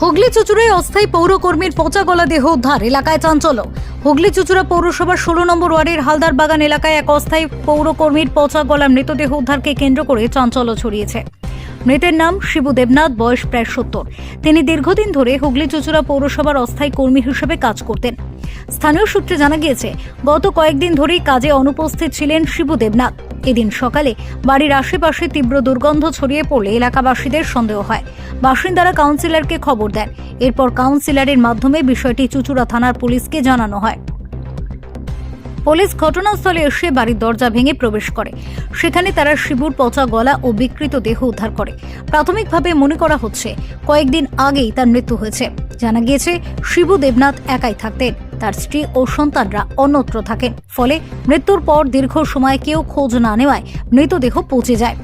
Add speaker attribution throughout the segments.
Speaker 1: হুগলি চুচুড়ায় অস্থায়ী পৌরকর্মীর পচা গলা দেহ উদ্ধার, এলাকায় চাঞ্চল্য। হুগলি চুচুড়া পৌরসভার ষোলো নম্বর ওয়ার্ডের হালদার বাগান এলাকায় এক অস্থায়ী পৌরকর্মীর পচা গলা মৃতদেহ উদ্ধারকে কেন্দ্র করে চাঞ্চল্য ছড়িয়েছে। মৃতের নাম শিবু দেবনাথ, বয়স প্রায় সত্তর। তিনি দীর্ঘদিন ধরে হুগলি চুচুড়া পৌরসভার অস্থায়ী কর্মী হিসেবে কাজ করতেন। স্থানীয় সূত্রে জানা গিয়েছে, গত কয়েকদিন ধরেই কাজে অনুপস্থিত ছিলেন শিবু দেবনাথ। এদিন সকালে বাড়ির আশেপাশে তীব্র দুর্গন্ধ ছড়িয়ে পড়লে এলাকাবাসীদের সন্দেহ হয়। বাসিন্দারা কাউন্সিলরকে খবর দেন। এরপর কাউন্সিলরের মাধ্যমে বিষয়টি চুচুড়া থানার পুলিশকে জানানো হয়। পুলিশ ঘটনাস্থলে এসে বাড়ির দরজা ভেঙে প্রবেশ করে। সেখানে তারা শিবুর পচা গলা ও বিকৃত দেহ উদ্ধার করে। প্রাথমিকভাবে মনে করা হচ্ছে, কয়েকদিন আগেই তার মৃত্যু হয়েছে। জানা গিয়েছে, শিবু দেবনাথ একাই থাকতেন। তার স্ত্রী ও সন্তানরা অন্যত্র থাকেন ফলে মৃত্যুর পর দীর্ঘ সময় কেউ খোঁজ না নেওয়ায় মৃতদেহ পচে যায়।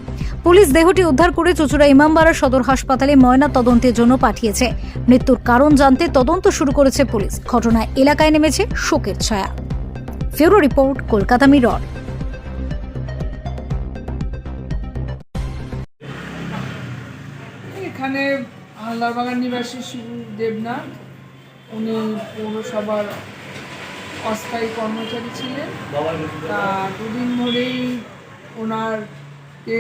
Speaker 1: পুলিশ দেহটি উদ্ধার করে চুচুড়া ইমামবাড়া সদর হাসপাতালে ময়না তদন্তের জন্য পাঠিয়েছে। মৃত্যুর কারণ জানতে তদন্ত শুরু করেছে পুলিশ। ঘটনায় এলাকায় নেমেছে শোকের ছায়া। Bureau report, Kolkata Mirror.
Speaker 2: এখানে আল্লাহবাগান নিবাসী শিবু দেবনাথ উনি পৌরসভার অস্থায়ী কর্মচারী ছিলেন। তা দুদিন ধরেই ওনার কে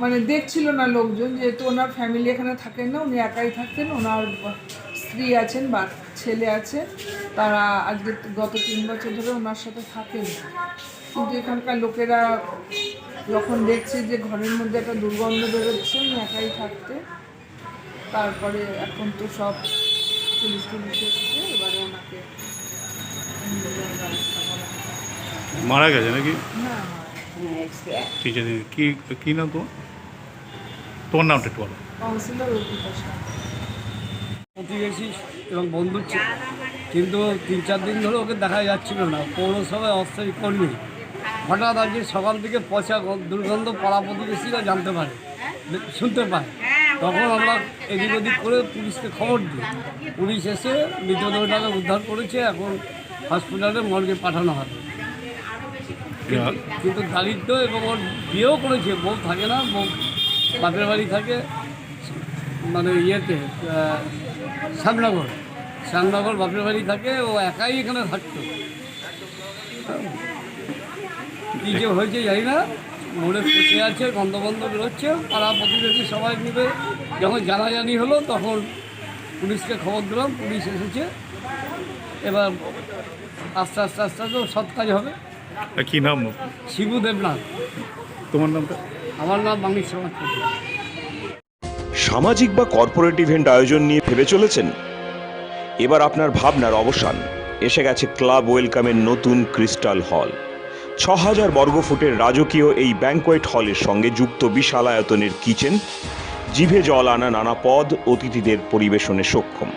Speaker 2: মানে দেখছিল না লোকজন, যেহেতু ওনার ফ্যামিলি এখানে থাকেন না, উনি একাই থাকতেন, ওনার স্ত্রী আছেন, বা ছেলে আছে, তারা আজকে গত তিন বছর ধরে ওনার সাথে থাকেন। কিন্তু এখানকার লোকেরা যখন দেখছে যে ঘরের মধ্যে একটা দুর্গন্ধ বেরোচ্ছে, উনি একাই থাকতে তারপরে এখন তো সব পুলিশ টুলিশ এসছে এবারে ওনাকে।
Speaker 3: মারা গেছে নাকি?
Speaker 2: না
Speaker 3: ঠিক আছে কি কি নাম তোমার? তোমার নামটা একটু বলো।
Speaker 4: এবং বন্ধু ছিল কিন্তু তিন চার দিন ধরে ওকে দেখা যাচ্ছিল না। পৌরসভায় অস্থায়ী কর্মী। হঠাৎ আজকে সকাল থেকে পচা গ- দুর্গন্ধ পাড়া প্রতিবেশীরা জানতে পারে। শুনতে পায়। তখন আমরা এদিক ওদিক করে পুলিশকে খবর দিই। পুলিশ এসে মৃতদেহটাকে উদ্ধার করেছে এখন হসপিটালে মর্গে পাঠানো হবে। কিন্তু- দারিদ্র এবং ওর বিয়েও করেছে বউ থাকে না বউ বাপের বাড়ি থাকে মানে ইয়েতে শ্যামনগর। শ্যামনগর বাপের বাড়ি থাকে ও একাই এখানে থাকতো। কী যে হয়েছে জানি না। মোড়ে পচে আছে গন্ধ গন্ধ বেরোচ্ছে পাড়া প্রতিবেশী সবাই মিলে যখন জানাজানি হলো তখন পুলিশকে খবর দিলাম পুলিশ এসেছে। এবার আস্তে আস্তে আস্তে আস্তে সৎ কাজ হবে।
Speaker 3: আর কি নাম?
Speaker 4: শিবু দেবনাথ।
Speaker 3: তোমার নামটা?
Speaker 4: আমার নাম বাংলিশ সমাজ
Speaker 5: সামাজিক বা কর্পোরেট ইভেন্ট আয়োজন নিয়ে ভেবে চলেছেন? এবার আপনার ভাবনার অবসান। এসে গেছে ক্লাব ওয়েলকামের নতুন ক্রিস্টাল হল। ছ হাজার বর্গফুটের রাজকীয় এই ব্যাংকোয়েট হলের সঙ্গে যুক্ত বিশাল আয়তনের কিচেন জিভে জল আনা নানা পদ, অতিথিদের পরিবেশনে সক্ষম।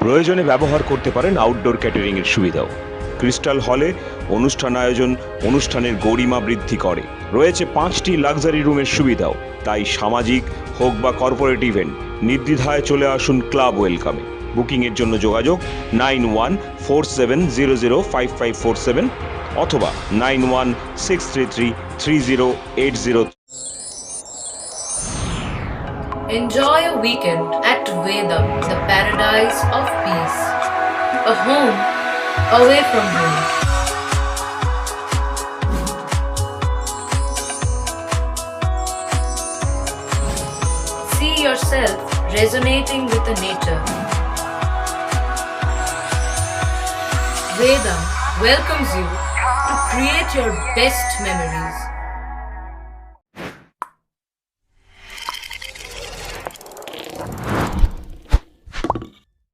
Speaker 5: প্রয়োজনে ব্যবহার করতে পারেন আউটডোর ক্যাটারিংয়ের সুবিধাও। ক্রিস্টাল হলে অনুষ্ঠান আয়োজন অনুষ্ঠানের গরিমা বৃদ্ধি করে। রয়েছে পাঁচটি লাক্সারি রুমের সুবিধাও। তাই সামাজিক হোক বা কর্পোরেট ইভেন্ট নির্দ্বিধায় চলে আসুন ক্লাব ওয়েলকামে বুকিংয়ের জন্য যোগাযোগ nine one four seven zero zero five five four seven অথবা nine one six three three three zero eight zero
Speaker 6: Enjoy a weekend at Vedam, the paradise of peace. A home away from home. See yourself resonating with the nature. Vedam welcomes you to create your best memories.